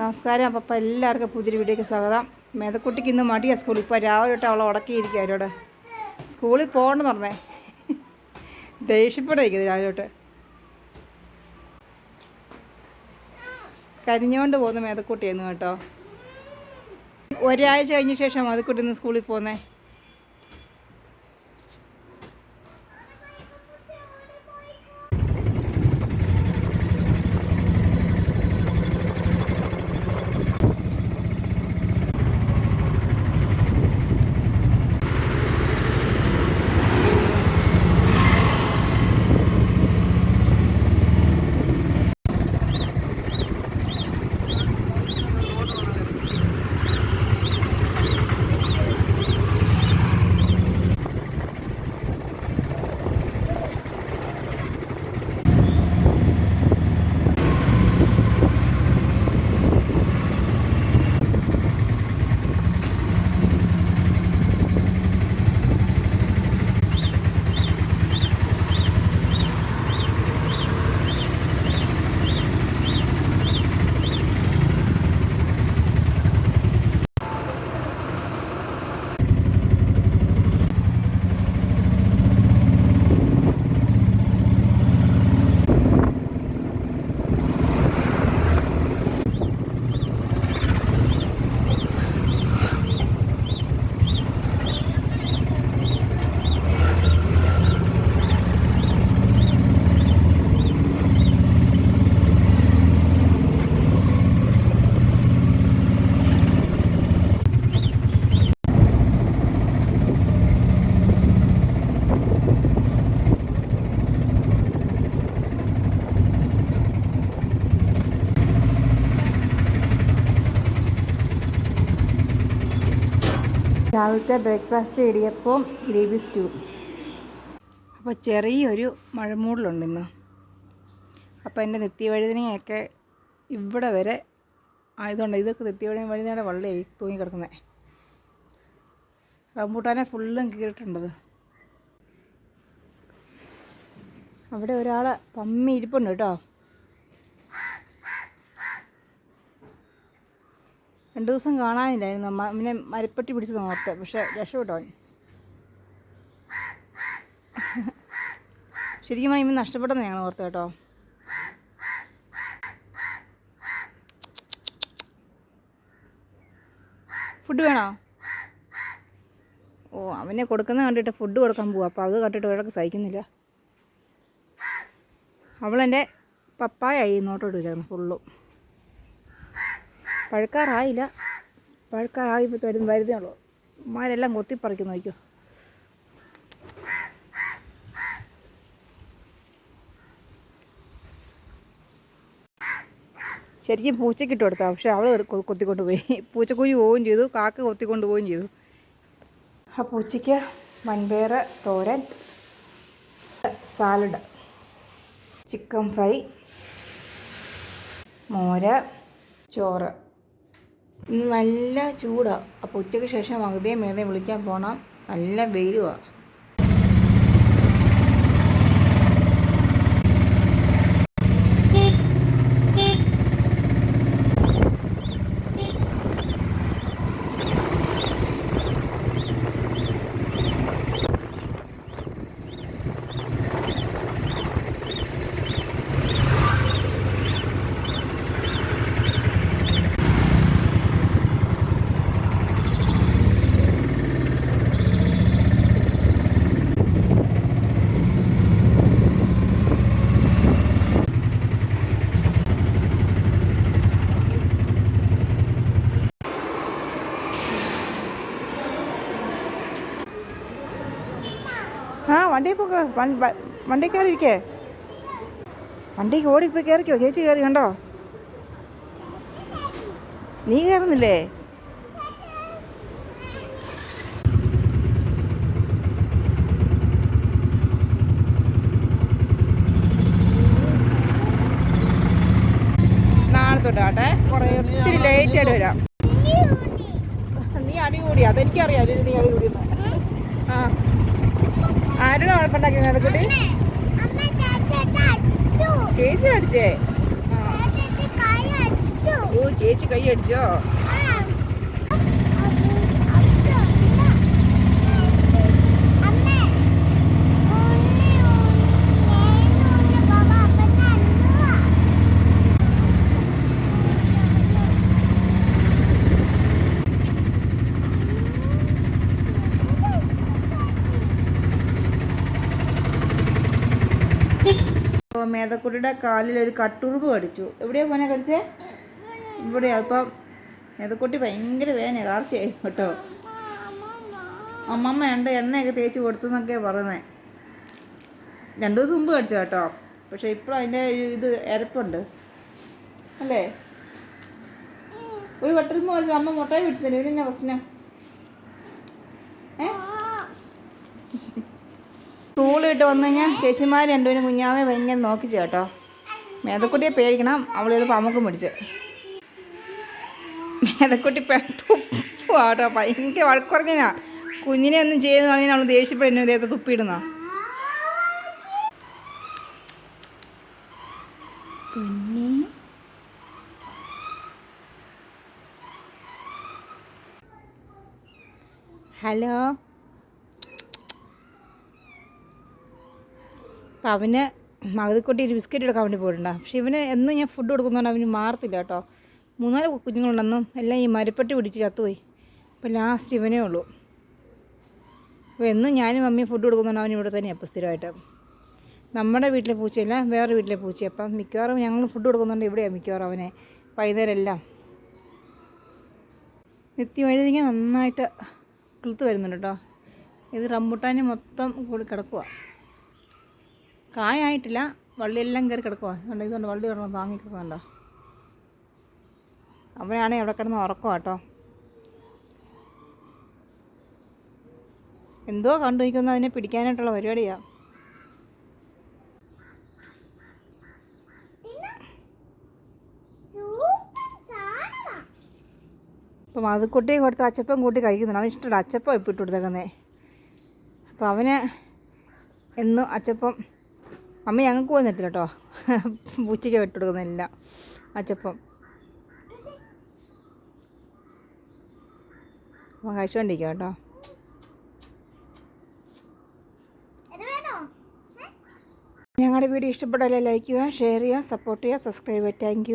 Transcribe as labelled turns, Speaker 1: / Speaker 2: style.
Speaker 1: നമസ്കാരം. അപ്പം എല്ലാവർക്കും പുതിയൊരു വീഡിയോക്ക് സ്വാഗതം. മേതക്കുട്ടിക്ക് ഇന്ന് മടിയാണ് സ്കൂളിൽ. ഇപ്പോൾ രാവിലെ തൊട്ട് അവളെ ഉടക്കിയിരിക്കുക അവരോട് സ്കൂളിൽ പോകണമെന്ന് പറഞ്ഞേ. ദേഷ്യപ്പെടായിരിക്കും രാവിലെ തൊട്ട്. കരിഞ്ഞുകൊണ്ട് പോകുന്ന മേതക്കുട്ടിയായിരുന്നു കേട്ടോ. ഒരാഴ്ച കഴിഞ്ഞ ശേഷം മേതക്കുട്ടി ഇന്ന് സ്കൂളിൽ പോകുന്നേ. രാവിലത്തെ ബ്രേക്ക്ഫാസ്റ്റ് ഇടിയപ്പം ഗ്രേവി സ്റ്റൂ. അപ്പോൾ ചെറിയൊരു മഴമൂടലുണ്ട് ഇന്ന് അപ്പോൾ എന്റെ നിത്യവഴുതനയൊക്കെ ഇവിടെ വരെ ആയതുകൊണ്ട് ഇതൊക്കെ നിത്യവഴുതന വഴുതനയുടെ വള്ളിയായി തൂങ്ങി കിടക്കുന്നത് റംബൂട്ടാനെ ഫുള്ളും കീറിട്ടുണ്ടത് അവിടെ ഒരാളെ പമ്മി ഇരിപ്പുണ്ട് കേട്ടോ. രണ്ടു ദിവസം കാണാനില്ലായിരുന്നു. അമ്മ പിന്നെ മരപ്പെട്ടി പിടിച്ച് നോർത്ത്. പക്ഷെ രക്ഷപ്പെട്ടോ ശരിക്കും പറഞ്ഞാൽ നഷ്ടപ്പെട്ടെന്ന് ഞങ്ങൾ ഓർത്ത് കേട്ടോ. ഫുഡ് വേണോ? ഓ അവനെ കൊടുക്കുന്ന കണ്ടിട്ട് ഫുഡ് കൊടുക്കാൻ പോവാ. അപ്പോൾ അത് കണ്ടിട്ട് ഒരാൾക്ക് സഹിക്കുന്നില്ല. അവളെന്റെ പപ്പായായി നോട്ടോട്ട് വരുന്നു ഫുള്ളും. പഴുക്കാറായില്ല. പഴുക്കാറായി വരുന്ന വരുന്നേ ഉള്ളൂ. ഉമ്മാരെല്ലാം കൊത്തിപ്പറിക്കുന്നു നോക്കിയോ. ശരിക്കും പൂച്ചയ്ക്ക് ഇട്ട് പക്ഷെ അവൾ കൊത്തിക്കൊണ്ട് പോയി. പൂച്ചക്കുഞ്ഞ് പോവുകയും ചെയ്തു. കാക്ക കൊത്തിക്കൊണ്ട് പോവുകയും ചെയ്തു. ആ പൂച്ചയ്ക്ക് വൻപയർ തോരൻ സാലഡ് ചിക്കൻ ഫ്രൈ മോര ചോറ്. ഇന്ന് നല്ല ചൂടാണ് അപ്പോൾ ഉച്ചയ്ക്ക് ശേഷം മകുതയും മേതയും വിളിക്കാൻ പോകണം നല്ല വെയിലുമാണ് ആ വണ്ടി പോക്ക്. വണ്ടി കയറിയിരിക്കേ വണ്ടിക്ക് ഓടിപ്പോയി കയറിക്കോ ചേച്ചി കയറി കണ്ടോ? നീ കയറുന്നില്ലേ തൊട്ടാട്ടെ കുറേ ഒത്തിരി ലേറ്റ് ആയിട്ട് വരാം. നീ അടി കൂടി അതെനിക്കറിയാം നീ അടി കൂടിയെന്ന് ആ കുഴപ്പമുണ്ടാക്കി മേതക്കുട്ടി ചേച്ചി അടിച്ചേ. ഓ ചേച്ചി കൈ അടിച്ചോ? അപ്പോൾ മേതക്കുട്ടിയുടെ കാലിൽ ഒരു കട്ടുറുമ്പ് കടിച്ചു. എവിടെയാ പോനെ കടിച്ചേ? ഇവിടെയാ. അപ്പം മേതക്കുട്ടി ഭയങ്കര വേദന കാർച്ചയായി കേട്ടോ. അമ്മമ്മ ഉണ്ട് എണ്ണയൊക്കെ തേച്ച് കൊടുത്തു എന്നൊക്കെയാണ് പറയുന്നത് രണ്ടു ദിവസം മുമ്പ് കടിച്ചു കേട്ടോ. പക്ഷേ ഇപ്പോഴും അതിന്റെ ഇത് എരപ്പുണ്ട് അല്ലേ? ഒരു കട്ടുറുമ്പ് കടിച്ചു അമ്മ മുട്ടായി പിടിച്ചില്ല? ഇവിടെ എന്നാ പ്രശ്നം? ഏ? സ്കൂൾ വന്നു കഴിഞ്ഞാൽ ചേച്ചിമാർ രണ്ടുപേരും കുഞ്ഞാവെ ഭയങ്കര നോക്കിച്ചു കേട്ടോ. മേതക്കുട്ടിയെ പേടിക്കണം അവളൊരു പമുക്കും പിടിച്ച്. മേതക്കുട്ടി തുപ്പാട്ടോ ഭയങ്കര വഴക്കുറഞ്ഞാ കുഞ്ഞിനെ ഒന്നും ചെയ്യുന്ന പറഞ്ഞാൽ അവൾ ദേഷ്യപ്പെടുന്നു ഇദ്ദേഹത്തെ തുപ്പിയിടുന്ന ഹലോ. അപ്പം അവന് മകതിക്കുട്ടി ഒരു ബിസ്ക്കറ്റ് എടുക്കാൻ വേണ്ടി പോയിട്ടുണ്ടാകും പക്ഷേ ഇവന് എന്നും ഞാൻ ഫുഡ് കൊടുക്കുന്നതുകൊണ്ട് അവന് മാറത്തില്ല കേട്ടോ. മൂന്നാൽ കുഞ്ഞുങ്ങളുണ്ടെന്നും എല്ലാം ഈ മരപ്പെട്ടി പിടിച്ച് ചത്തുപോയി. അപ്പോൾ ലാസ്റ്റ് ഇവനേ ഉള്ളൂ. അപ്പോൾ എന്നും ഞാനും മമ്മിയും ഫുഡ് കൊടുക്കുന്നതുകൊണ്ട് അവൻ ഇവിടെ തന്നെയാണ് അപ്പോൾ സ്ഥിരമായിട്ട്. നമ്മുടെ വീട്ടിലെ പൂച്ചയല്ല വേറെ വീട്ടിലെ പൂച്ച അപ്പം മിക്കവാറും ഞങ്ങൾ ഫുഡ് കൊടുക്കുന്നുണ്ട് ഇവിടെയാണ് മിക്കവാറും അവനെ. വൈകുന്നേരം എല്ലാം നിത്യം എഴുതിങ്ങനെ നന്നായിട്ട് കിളുത്ത് വരുന്നുണ്ട് കേട്ടോ. ഇത് റംബുട്ടാന് മൊത്തം കൂടി കിടക്കുക കായായിട്ടില്ല. വള്ളിയെല്ലാം കയറി കിടക്കുക കണ്ടോ ഇതുകൊണ്ട് വള്ളി കിടന്ന് താങ്ങി കിടക്കുന്നുണ്ടോ? അവനാണെങ്കിൽ അവിടെ കിടന്ന് ഉറക്കുക കേട്ടോ. എന്തോ കണ്ടു നിൽക്കുന്ന അതിനെ പിടിക്കാനായിട്ടുള്ള പരിപാടിയാണ് അപ്പം അത് കുട്ടി കൊടുത്ത് അച്ചപ്പം കൂട്ടി കഴിക്കുന്നുണ്ട്. അവന് ഇഷ്ടമുള്ള അച്ചപ്പം ഇപ്പം ഇട്ട് കൊടുത്തേക്കുന്നേ. അപ്പോൾ അവന് എന്നും അച്ചപ്പം അമ്മ ഞങ്ങൾക്ക് വന്നിട്ടില്ല കേട്ടോ പൂച്ചയ്ക്ക് വിട്ടുകൊടുക്കുന്നില്ല അച്ചപ്പം. അപ്പം കഴിച്ചുകൊണ്ടിരിക്കുക കേട്ടോ ഞങ്ങളുടെ വീഡിയോ ഇഷ്ടപ്പെട്ടാലേ ലൈക്ക് ചെയ്യുക ഷെയർ ചെയ്യുക സപ്പോർട്ട് ചെയ്യുക സബ്സ്ക്രൈബ് ചെയ്യുക. താങ്ക്